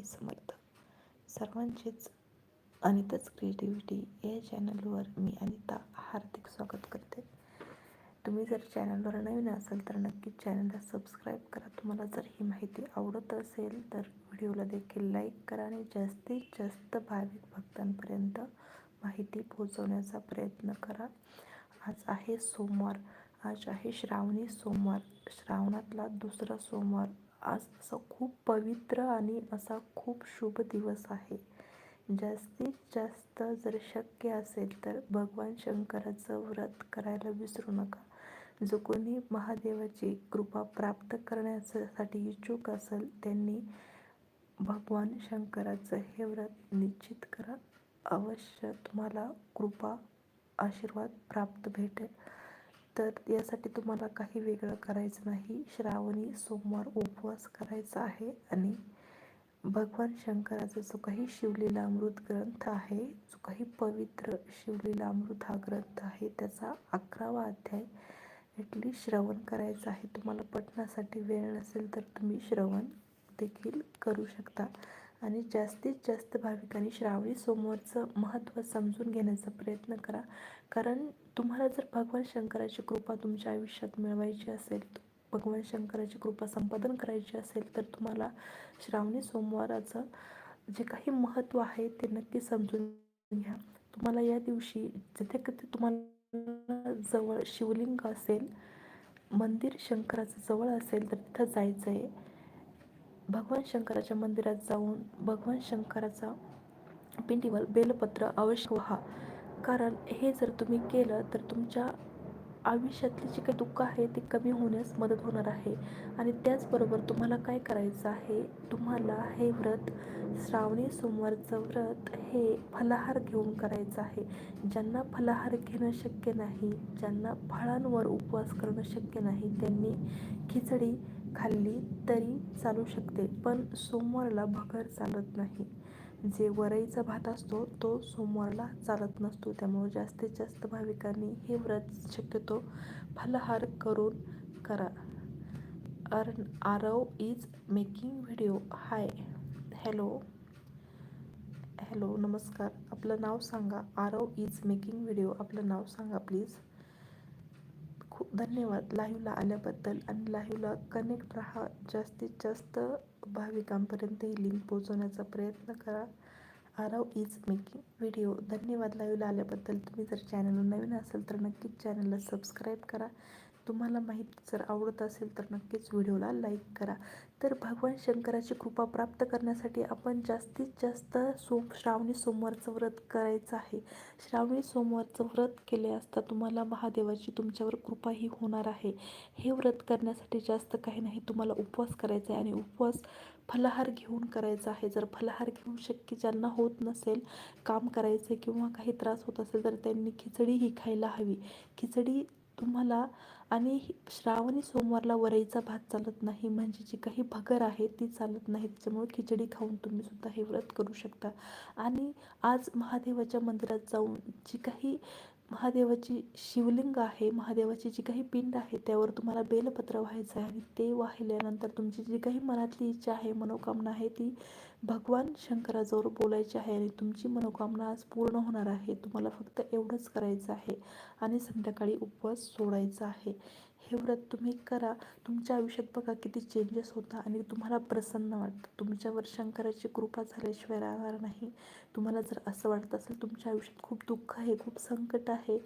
Swami Samarth. सर्वांचेच अनिताच creativity या चॅनलवर मी अनिता हार्दिक स्वागत करते. तुम्ही जर चॅनलवर नवीन असाल तर नक्कीच चॅनलला सबस्क्राईब करा. तुम्हाला जर ही माहिती आवडत असेल तर व्हिडिओला देखील लाईक करा आणि जास्तीत जास्त भाविक भक्तांपर्यंत माहिती पोहोचवण्याचा प्रयत्न करा. आज आहे सोमवार. आज आहे श्रावणी सोमवार. श्रावणातला दुसरा सोमवार. आज असा खूप पवित्र आणि असा खूप शुभ दिवस आहे. जास्तीत जास्त जर शक्य असेल तर भगवान शंकराचं व्रत करायला विसरू नका. जो कोणी महादेवाची कृपा प्राप्त करण्यासाठी इच्छुक असेल त्यांनी भगवान शंकराचं हे व्रत निश्चित करा. अवश्य तुम्हाला कृपा आशीर्वाद प्राप्त भेटेल. तर यासाठी तुम्हाला काही वेगळं करायचं नाही. श्रावणी सोमवार उपवास करायचा आहे आणि भगवान शंकराचा जो काही शिवलीला अमृत ग्रंथ आहे जो काही पवित्र शिवलीला अमृत हा ग्रंथ आहे त्याचा अकरावा अध्याय ॲटली श्रवण करायचा आहे. तुम्हाला पठणासाठी वेळ नसेल तर तुम्ही श्रवण देखील करू शकता. आणि जास्तीत जास्त भाविकांनी श्रावणी सोमवारचं महत्त्व समजून घेण्याचा प्रयत्न करा. कारण तुम्हाला जर भगवान शंकराची कृपा तुमच्या आयुष्यात मिळवायची असेल भगवान शंकराची कृपा संपादन करायची असेल तर तुम्हाला श्रावणी सोमवाराचं जे काही महत्त्व आहे ते नक्की समजून घ्या. तुम्हाला या दिवशी जिथे कधी तुम्हाला जवळ शिवलिंग असेल मंदिर शंकराचं जवळ असेल तर तिथं जायचं आहे भगवान शंकराच्या मंदिरात जाऊन भगवान शंकराचा पिंडीवर बेलपत्र अवश्य व्हा. कारण हे जर तुम्ही केलं तर तुमच्या आयुष्यातली जी काही दुःख आहे ती कमी होण्यास मदत होणार आहे. आणि त्याचबरोबर तुम्हाला काय करायचं आहे? तुम्हाला हे व्रत श्रावणी सोमवारचं व्रत हे फलाहार घेऊन करायचं आहे. ज्यांना फलाहार घेणं शक्य नाही ज्यांना फळांवर उपवास करणं शक्य नाही त्यांनी खिचडी खाल्ली तरी चालू शकते पण सोमवारला भगर चालत नाही. जे वरईचा भात असतो तो सोमवारला चालत नसतो. त्यामुळे जास्तीत जास्त भाविकांनी हे व्रत शक्यतो फलहार करून करा. अर Aarav is making video hi hello hello नमस्कार. आपलं नाव सांगा. आरव इज मेकिंग व्हिडिओ आपलं नाव सांगा प्लीज खूप धन्यवाद. लाईव्हला आल्याबद्दल आणि लाईव्हला कनेक्ट राहा. जास्तीत जास्त भाविकांपर्यंत ही लिंक पोहोचवण्याचा प्रयत्न करा. आरव इज मेकिंग व्हिडिओ धन्यवाद. लाईव्हला आल्याबद्दल तुम्ही जर चॅनल नवीन असेल तर नक्कीच चॅनलला सबस्क्राईब करा. तुम्हाला माहिती जर आवडत असेल तर नक्कीच व्हिडिओला लाईक करा. तर भगवान शंकराची कृपा प्राप्त करण्यासाठी आपण जास्तीत जास्त सोम श्रावणी सोमवारचं व्रत करायचं आहे. श्रावणी सोमवारचं व्रत केले असता तुम्हाला महादेवाची तुमच्यावर कृपाही होणार आहे. हे व्रत करण्यासाठी जास्त काही नाही तुम्हाला उपवास करायचा आहे आणि उपवास फलाहार घेऊन करायचा आहे. जर फलाहार घेऊन शक्य ज्यांना होत नसेल काम करायचं किंवा काही त्रास होत असेल तर त्यांनी खिचडीही खायला हवी. खिचडी तुम्हाला आणि श्रावणी सोमवारला वरईचा भात चालत नाही म्हणजे जी काही भगर आहे ती चालत नाही. त्याच्यामुळे खिचडी खाऊन तुम्ही सुद्धा हे व्रत करू शकता. आणि आज महादेवाच्या मंदिरात जाऊन जी काही महादेवाची शिवलिंग आहे महादेवाची जी काही पिंड आहे त्यावर तुम्हाला बेलपत्र व्हायचं आहे आणि ते वाहिल्यानंतर तुमची जी काही मनातली इच्छा आहे मनोकामना आहे ती भगवान शंकराजवळ बोलायची आहे आणि तुमची मनोकामना आज पूर्ण होणार आहे. तुम्हाला फक्त एवढंच करायचं आहे आणि संध्याकाळी उपवास सोडायचा आहे. हे व्रत तुम्ही करा. तुमच्या आयुष्यात बघा किती चेंजेस होता आणि तुम्हाला प्रसन्न वाटतं. तुमच्यावर शंकराची कृपा झाल्याशिवाय राहणार नाही. तुम्हाला जर असं वाटत असेल तुमच्या आयुष्यात खूप दुःख आहे खूप संकट आहे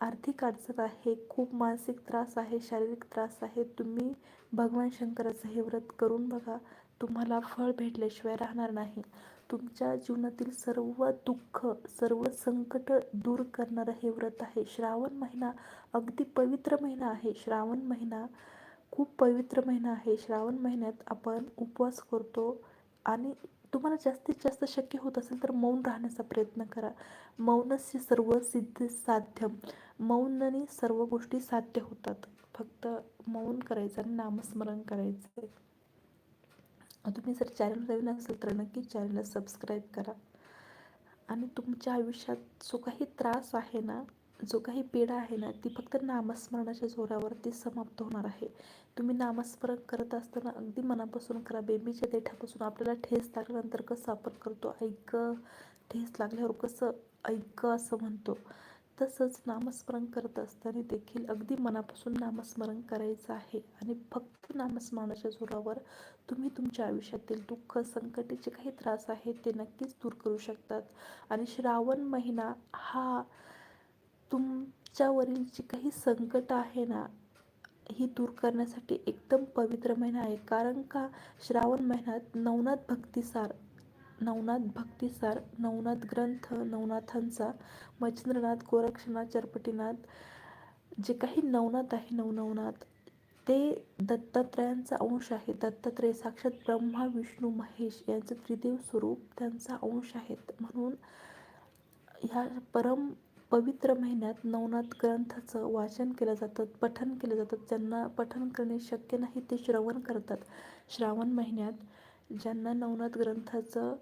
आर्थिक अडचण आहे खूप मानसिक त्रास आहे शारीरिक त्रास आहे तुम्ही भगवान शंकराचं हे व्रत करून बघा. तुम्हाला फळ भेटल्याशिवाय राहणार नाही. तुमच्या जीवनातील सर्व दुःख सर्व संकट दूर करणारं हे व्रत आहे. श्रावण महिना अगदी पवित्र महिना आहे. श्रावण महिना खूप पवित्र महिना आहे. श्रावण महिन्यात आपण उपवास करतो आणि तुम्हाला जास्तीत जास्त शक्य होत असेल तर मौन राहण्याचा प्रयत्न करा. मौनस्य सर्व सिद्ध साध्य. मौनने सर्व गोष्टी साध्य होतात. फक्त मौन करायचं आणि नामस्मरण करायचं. तुम्ही जर चॅनल नवीन असेल तर नक्की चॅनलला सबस्क्राईब करा. आणि तुमच्या आयुष्यात जो काही त्रास आहे ना जो काही पीडा आहे ना ती फक्त नामस्मरणाच्या जोरावरती समाप्त होणार आहे. तुम्ही नामस्मरण करत असताना अगदी मनापासून करा. बेबीच्या देठापासून आपल्याला ठेस लागल्यानंतर कसं आपण करतो? ऐक ठेस लागल्यावर कसं ऐक असं म्हणतो. तसंच नामस्मरण करत असताना देखील अगदी मनापासून नामस्मरण करायचं आहे. आणि फक्त नामस्मरणाच्या जोरावर तुम्ही तुमच्या आयुष्यातील दुःख संकटे जे काही त्रास आहेत ते नक्कीच दूर करू शकतात. आणि श्रावण महिना हा तुमच्यावरील जी काही संकट आहे ना ही दूर करण्यासाठी एकदम पवित्र महिना आहे. कारण का? श्रावण महिन्यात नवनाथ भक्तिसार नवनाथ भक्तिसार नवनाथ ग्रंथ नवनाथांचा मच्छिंद्रनाथ गोरक्षनाथ चरपटीनाथ जे काही नवनाथ आहे नवनवनाथ ते दत्तात्रयांचा अंश आहे. दत्तात्रय साक्षात ब्रह्मा विष्णू महेश यांचं त्रिदेव स्वरूप त्यांचा अंश आहेत. म्हणून ह्या परम पवित्र महिन्यात नवनाथ ग्रंथाचं वाचन केलं जातं पठन केलं जातं. ज्यांना पठन करणे शक्य नाही ते श्रवण करतात. श्रावण महिन्यात ज्यांना नवनाथ ग्रंथाचं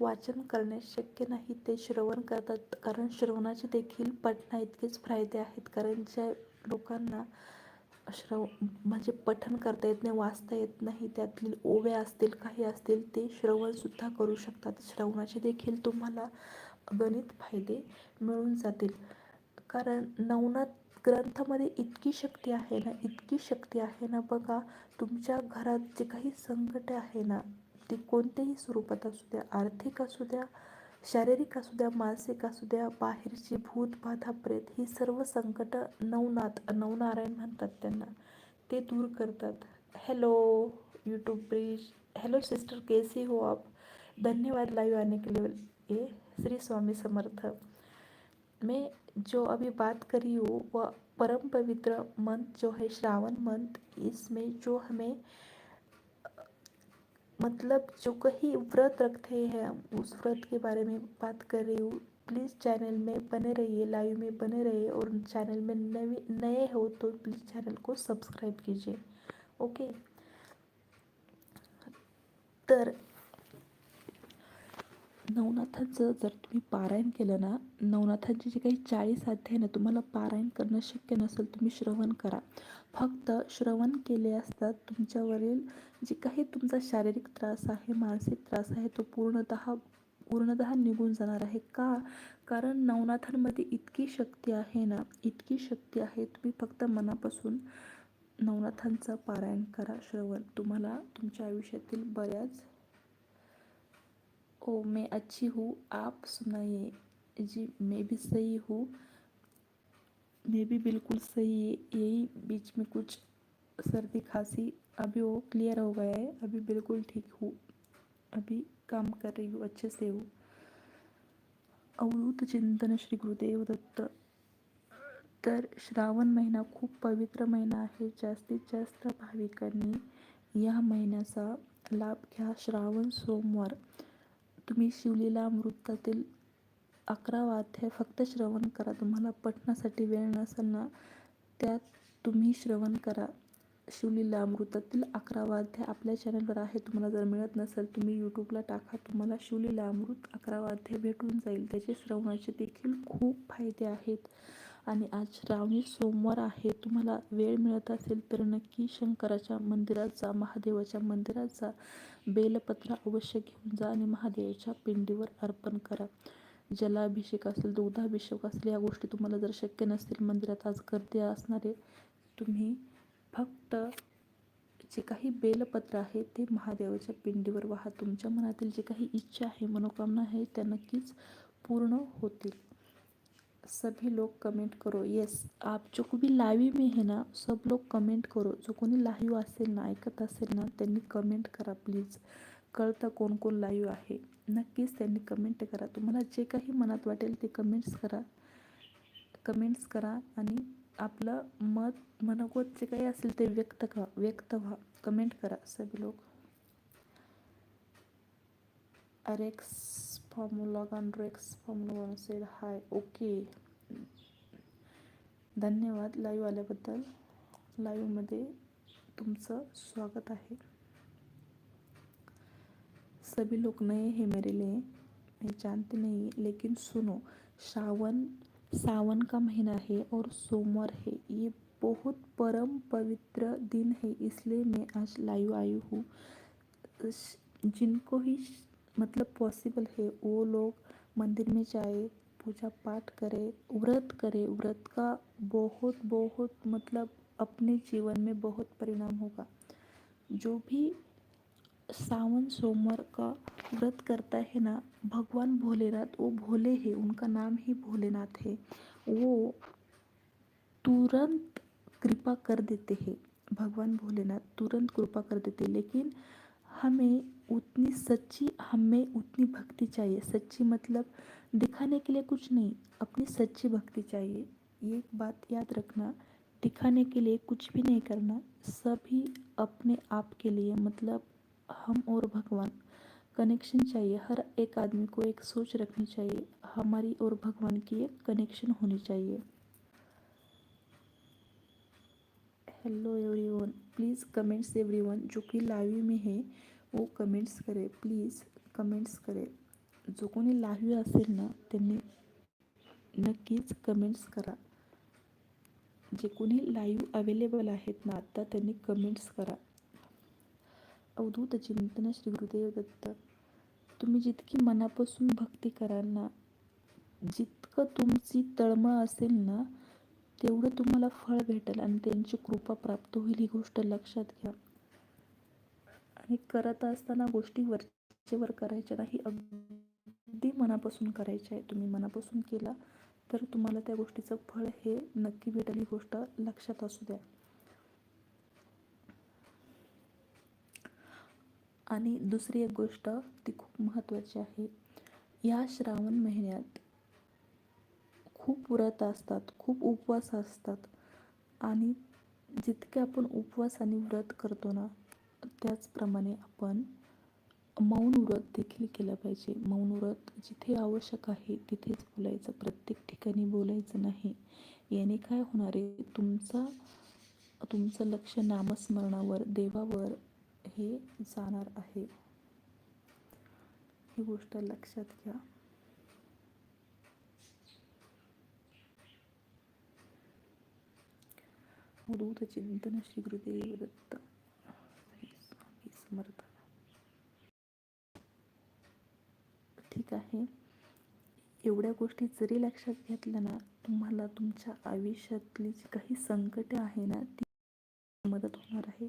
वाचन करणे शक्य नाही ते श्रवण करतात. कारण श्रवणाचे देखील पठणा इतकेच फायदे आहेत. कारण ज्या लोकांना श्रव म्हणजे पठण करता येत नाही वाचता येत नाही त्यातील ओव्या असतील काही असतील ते श्रवणसुद्धा करू शकतात. श्रवणाचे देखील तुम्हाला गणित फायदे मिळून जातील. कारण नवनाथ ग्रंथामध्ये इतकी शक्ती आहे ना इतकी शक्ती आहे ना बघा तुमच्या घरात जे काही संकट आहे ना ते कोणत्याही स्वरूपात असू द्या आर्थिक असू द्या शारीरिक असू द्या मानसिक असू द्या बाहेरची भूत बाधा प्रेत ही सर्व संकट नवनाथ नवनारायण म्हणतात त्यांना. ते दूर करतात. Hello YouTube bridge hello sister कैसी हो आप. धन्यवाद लाइव आने के लिए. ये श्री स्वामी समर्थ. मैं जो अभी बात करी हूँ वह परम पवित्र मंथ जो है श्रावण मंथ इसमें जो हमें मतलब जो कहीं व्रत रखते हैं, उस व्रत के बारे में बात कर रही हूँ। प्लीज़ चैनल में बने रहिए, लाइव में बने रहिए और चैनल में नए नए हो तो प्लीज़ चैनल को सब्सक्राइब कीजिए। ओके? तर, नवनाथांचं जर तुम्ही पारायण केलं ना, नवनाथांची जी काही चाळीस अध्याय ना, तुम्हाला पारायण करणं शक्य नसेल, तुम्ही श्रवण करा. फक्त श्रवण केले असतात. तुमच्यावरील जे काही तुमचा शारीरिक त्रास आहे मानसिक त्रास आहे तो पूर्णतः पूर्णतः निघून जाणार आहे. का? कारण नवनाथांमध्ये इतकी शक्ती आहे ना इतकी शक्ती आहे. तुम्ही फक्त मनापासून नवनाथांचं पारायण करा श्रवण. तुम्हाला तुमच्या आयुष्यातील बऱ्याच ओ मे अच्छी हूँ आप सुनाइए. जी मे भी सही हूँ. मैं भी बिल्कुल सही है। यही बीच में कुछ सर्दी खांसी अभी वो क्लियर हो गया है। अभी बिल्कुल ठीक हूँ। अभी काम कर रही हूँ, अच्छे से हूँ। अवधूत चिंतन श्री गुरुदेव दत्त। तर श्रावण महिना खूप पवित्र महिना आहे जास्तीत जास्त भाविकांनी या महिन्याचा लाभ घ्या श्रावण सोमवार, तुम्ही शिवलीला अमृतातील अकरा वाध्याय फक्त श्रवण करा. तुम्हाला पठणासाठी वेळ नसेल ना त्यात तुम्ही श्रवण करा. शिवलीला अमृतातील अकरा वाध्याय आपल्या चॅनलवर आहे तुम्हाला जर मिळत नसेल तुम्ही यूट्यूबला टाका. तुम्हाला शिवलीला अमृत अकरा वाध्याय भेटून जाईल. त्याचे श्रवणाचे देखील खूप फायदे आहेत. आणि आज श्रावणी सोमवार आहे. तुम्हाला वेळ मिळत असेल तर नक्की शंकराच्या मंदिरात जा महादेवाच्या मंदिरात जा. बेलपत्र अवश्य घेऊन जा आणि महादेवाच्या पिंडीवर अर्पण करा. जलाभिषेक असेल दुग्धाभिषेक असेल या गोष्टी तुम्हाला जर शक्य नसतील मंदिरात आज गर्दी असणारे तुम्ही फक्त जे काही बेलपत्र आहे ते महादेवाच्या पिंडीवर वाहा. तुमच्या मनातील जे काही इच्छा आहे मनोकामना आहे त्या नक्कीच पूर्ण होतील. सभी लोग कमेंट करो. येस आप जो कोणी लाईव्ह में है ना सब लोग कमेंट करो. जो कोणी लाईव्ह असेल ना ऐकत असेल ना त्यांनी कमेंट करा प्लीज कळतं कोण कोण लाईव्ह आहे. नक्कीच त्यांनी कमेंट करा. तुम्हाला जे काही मनात वाटेल ते कमेंट्स करा. कमेंट्स करा आणि आपलं मत मनोगत जे काही असेल ते व्यक्त करा. व्यक्त व्हा. कमेंट करा. सगळे लोक. अरेक्स formula Rex formula said hi okay धन्यवाद. लाईव्ह आल्याबद्दल. लाईव्हमध्ये तुमचं स्वागत आहे. सभी लोग नए हैं मेरे लिए। मैं जानती नहीं लेकिन सुनो, सावन सावन का महीना है और सोमवार है। ये बहुत परम पवित्र दिन है, इसलिए मैं आज लाइव आई हूँ। जिनको ही मतलब पॉसिबल है, वो लोग मंदिर में जाए, पूजा पाठ करे, व्रत करे। व्रत का बहुत बहुत मतलब अपने जीवन में बहुत परिणाम होगा। जो भी सावन सोमवार का व्रत करता है ना, भगवान भोलेनाथ, वो भोले हैं, उनका नाम ही भोलेनाथ है। वो तुरंत कृपा कर देते हैं, भगवान भोलेनाथ तुरंत कृपा कर देते लेकिन हमें उतनी सच्ची, हमें उतनी भक्ति चाहिए। सच्ची मतलब दिखाने के लिए कुछ नहीं, अपनी सच्ची भक्ति चाहिए। ये बात याद रखना, दिखाने के लिए कुछ भी नहीं करना, सभी अपने आप के लिए मतलब हम और भगवान। कनेक्शन चाहिए, हर एक आदमी को एक सोच रखनी चाहिए। हमारी और भगवान की एक कनेक्शन होनी चाहिए। Hello everyone please comments everyone जो कि लाइव में है, वो कमेंट्स करे प्लीज़ कमेंट्स करे। जो कोणी लाईव्ह असेल ना, त्यांनी नक्कीच कमेंट्स करा। जे कोणी लाईव्ह अवेलेबल आहेत ना, आता कमेंट्स करा। अवधूत चिंतन श्री गुरुदेव दत्त. तुम्ही जितकी मनापासून भक्ती कराल ना जितकं तुमची तळमळ असेल ना तेवढं तुम्हाला फळ भेटेल आणि त्यांची कृपा प्राप्त होईल ही गोष्ट लक्षात घ्या. आणि करत असताना गोष्टी वरचेवर करायच्या नाही अगदी मनापासून करायच्या आहे. तुम्ही मनापासून केला तर तुम्हाला त्या गोष्टीचं फळ हे नक्की भेटेल ही गोष्ट लक्षात असू द्या. आणि दुसरी एक गोष्ट ती खूप महत्त्वाची आहे. या श्रावण महिन्यात खूप व्रत असतात खूप उपवास असतात. आणि जितके आपण उपवास आणि व्रत करतो ना त्याचप्रमाणे आपण मौन व्रत देखील केलं पाहिजे. मौन व्रत जिथे आवश्यक आहे तिथेच बोलायचं. प्रत्येक ठिकाणी बोलायचं नाही. याने काय होणार आहे? तुमचा तुमचं लक्ष नामस्मरणावर देवावर हे जाणार आहे. ही गोष्ट लक्षात घ्या. दूध चिंतन श्री गुरुदेव दत्त. समर्थ. ठीक आहे. एवढ्या गोष्टी जरी लक्षात घेतल्या ना तुम्हाला तुमच्या आयुष्यातली जी काही संकटे आहे ना ती मदत होणार आहे.